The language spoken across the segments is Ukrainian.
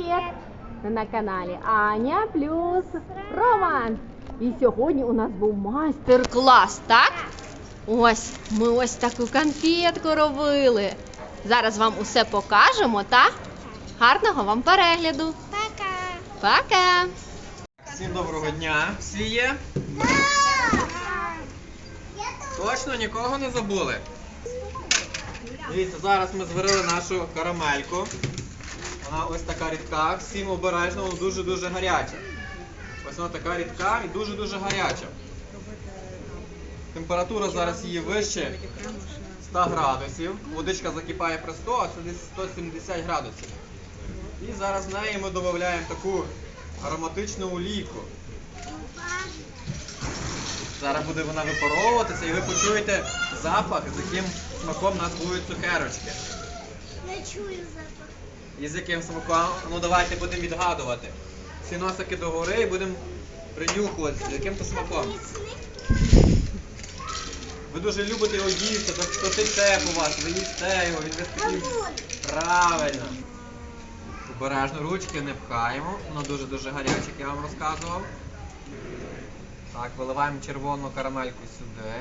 Привіт! На каналі Аня плюс Роман. І сьогодні у нас був майстер-клас, так? Ось, ми ось таку конфетку робили. Зараз вам усе покажемо, так? Гарного вам перегляду. Пока. Пока! Всім доброго дня. Всі є? Точно нікого не забули. Дивіться, зараз ми зварили нашу карамельку. Вона ось така рідка, всім обережно, вона дуже-дуже гаряча. Ось вона така рідка і дуже-дуже гаряча. Температура зараз її вище 100 градусів. Водичка закипає при 100, а десь 170 градусів. І зараз в неї ми додаємо таку ароматичну олійку. Зараз буде вона випаровуватися і ви почуєте запах, з яким смаком нас будуть цукерочки. Не чую запах. І з яким смаком, ну давайте будемо відгадувати. Всі носики догори і будемо принюхуватися, з яким то смаком. Ви дуже любите його їсти, то то тече по вас, ви їсте його, він весь правильно. Обережно ручки не пхаємо, воно дуже-дуже гаряче, як я вам розказував. Так, виливаємо червону карамельку сюди.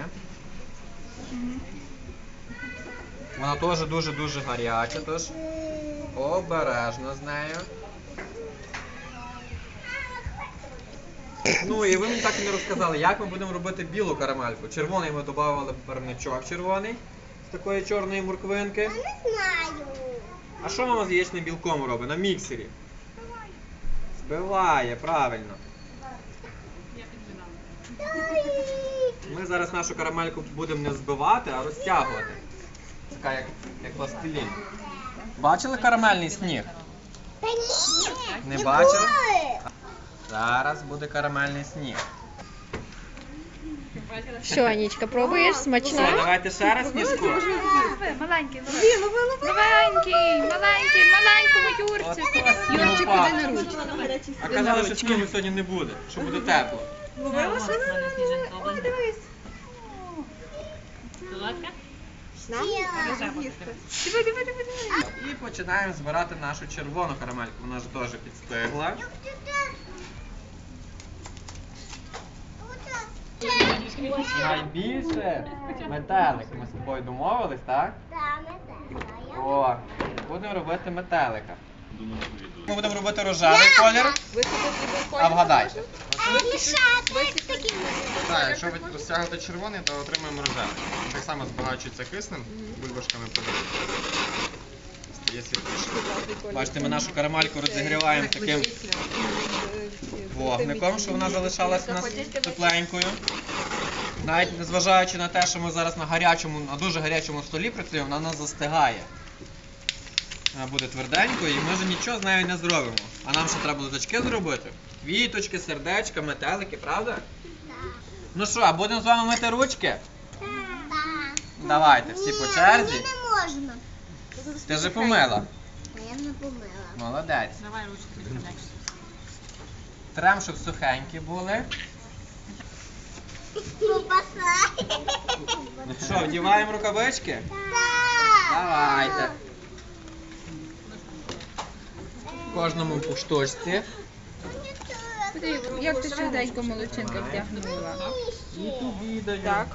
Вона теж дуже-дуже гаряча, тож обережно з нею. Ну і ви мені так і не розказали, як ми будемо робити білу карамельку. Червоний ми додавали парничок червоний з такої чорної морквинки. Не знаю. А що мама з яєчним білком робить на міксері? Збиває, правильно. Ми зараз нашу карамельку будемо не збивати, а розтягувати. Така як, як пластилін. Бачили карамельний сніг? Та ні. Не бачили? Зараз буде карамельний сніг. Що, Анічка, пробуєш? Смачно? давайте ще раз сніжку. Маленький, маленький, маленький, маленькому Юрчику. Юрчик, іди на ручку. А казали, що снігу сьогодні не буде, що буде тепло. Ловила що Ой, дивись. Диви, диви, диви, диви. І починаємо збирати нашу червону карамельку. Вона ж теж підстигла. Найбільше метелик. Ми з тобою домовились, так? Так. О, будемо робити метелика. Ми будемо робити рожевий колір. А вгадайте. Так, якщо ви розтягнете червоний, то отримаємо рожевий. Так само збагачується киснем, бульбашками. Стає світліше. Бачите, ми нашу карамельку розігріваємо таким вогником, щоб вона залишалась у нас тепленькою. Навіть незважаючи на те, що ми зараз на гарячому, на дуже гарячому столі працюємо, вона у нас застигає. Вона буде тверденькою і ми вже нічого з нею не зробимо. А нам ще треба листочки зробити. Квіточки, сердечка, метелики, правда? Ну що, а будемо з вами мити ручки? Так. Давайте, всі по черзі. Ні, не можна. Ти вже помила. Я не помила. Молодець. Давай ручку. Трем, щоб сухенькі були. Попасай. Ну що, вдіваємо рукавички? Так. Давайте. Кожному по штучці. Як ти швиденько молодчинка вдягнула? І тобі даю. Так.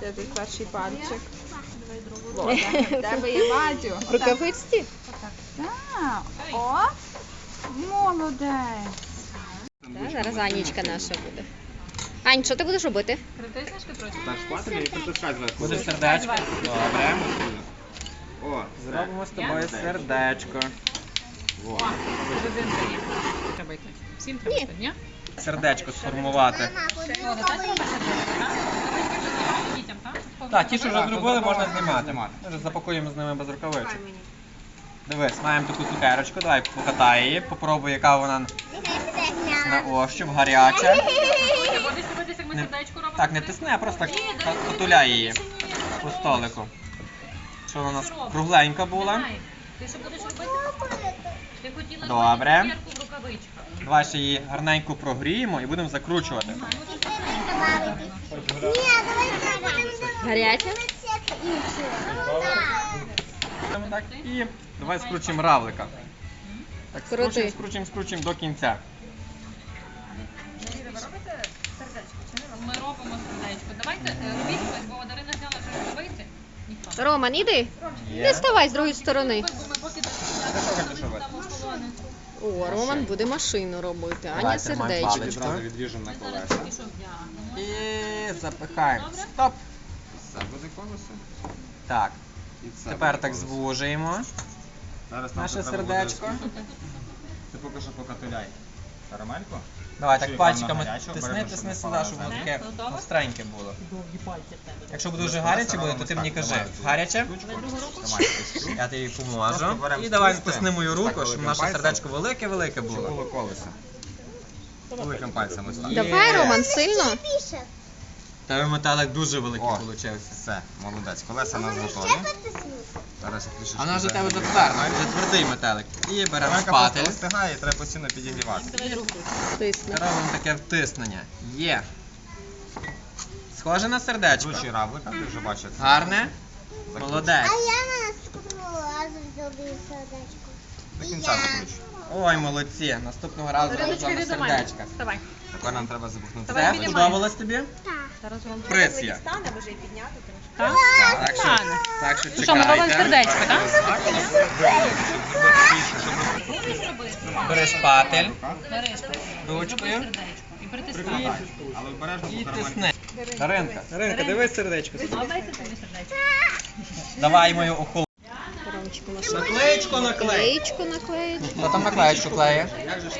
Це твій перший пальчик. О, в тебе я бачу. В рукавичці? Так. О, молодець. Так, зараз Анічка наша буде. Ань, що ти будеш робити? Буде сердечко. Добре. О, Зробимо з тобою сердечко. Всім треба, ні? Сердечко сформувати. Так, ті, що вже зробили, можна знімати. Ми вже запакуємо з ними без рукавичок. Дивись, маємо таку цукерочку, давай покатай її, попробуй, яка вона на ощуп, гаряча. Не- Так, не тисни, а просто потуляй її по столику. Щоб вона у нас кругленька була. Ти що будеш робити? Ти хотіла Добре. зробити в рукавичках. Давай ще її гарненько прогріємо і будемо закручувати. Давай будемо Гаряча? Так. І давай скручуємо равлика. Так, Крути. скручуємо, скручуємо, скручуємо до кінця. Ми робимо сердечко. Давайте е, робіть бо Дарина зняла вже рукавиці. Ніхто. Роман, іди. Є. Не ставай з другої сторони. Бо ми поки Що хочеш робити? там у колони. О, Роман буде машину робити, Аня Давай, тримай сердечко. Відразу відріжемо на колеса. І запихаємо. Стоп. Це буде колесо. Так, І це тепер буде так колесо. звужуємо. Зараз нам наше це треба сердечко. розкрутити. Ти поки що покатуляй карамельку. Давай так пальчиками тисни, тисни сюди, щоб воно таке землю. Готова? остреньке було. Довгі пальці в тебе. Якщо буде дуже гаряче буде, то ти мені кажи. Гаряче? Я тобі поможу. І давай стисни мою руку, щоб наше сердечко велике-велике було. було колесо. Великим пальцем ось так. Давай, Роман, сильно. Тебе металик дуже великий вийшов. Все, молодець. Колеса у нас готові. Зараз трішечки А вона у тебе загрію. затвердий, вже твердий металик. І беремо просто шпатель. остигає, треба постійно підігрівати. Тисни. Робимо таке втиснення. Є. Схоже на сердечко. Кручі равлика, ти вже бачиш. Гарне. Молодець. А я на скролазу зробив сердечко. До кінця я. закручуй. Ой, молодці. Наступного разу йди до мене. сердечка. Тепер нам треба запухнути. Давай Це сподобалось тобі? Зараз вам Приц є. Так? Так що, Стане. так що Ну що, ми робимо чекайте. сердечко, так? Бери шпатель Бери ручкою сердечко і. Прикладай, але обережно і тисни. Даринка, Даринка, дивись сердечко. Подобається тобі сердечко? Давай мою машину. Наклеєчку наклей. Клеєчку наклеїть. Хто там наклеєчку клеє? Ну,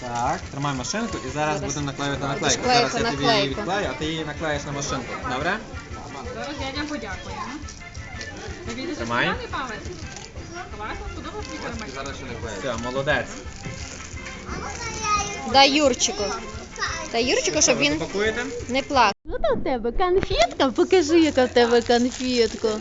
Так, тримай машинку і зараз будемо наклеювати наклейку. Зараз я тобі її відклею, а ти її наклеїш на машинку. Добре? Зараз дядям подякуємо. Тримай. Класно, сподобався твій? Зараз ще не клеїть. Все, молодець. Я Дай Юрчику. Дай Юрчику, щоб він Запакуєте? не плакав. Що у тебе? Конфетка? Покажи, яка в тебе конфетка.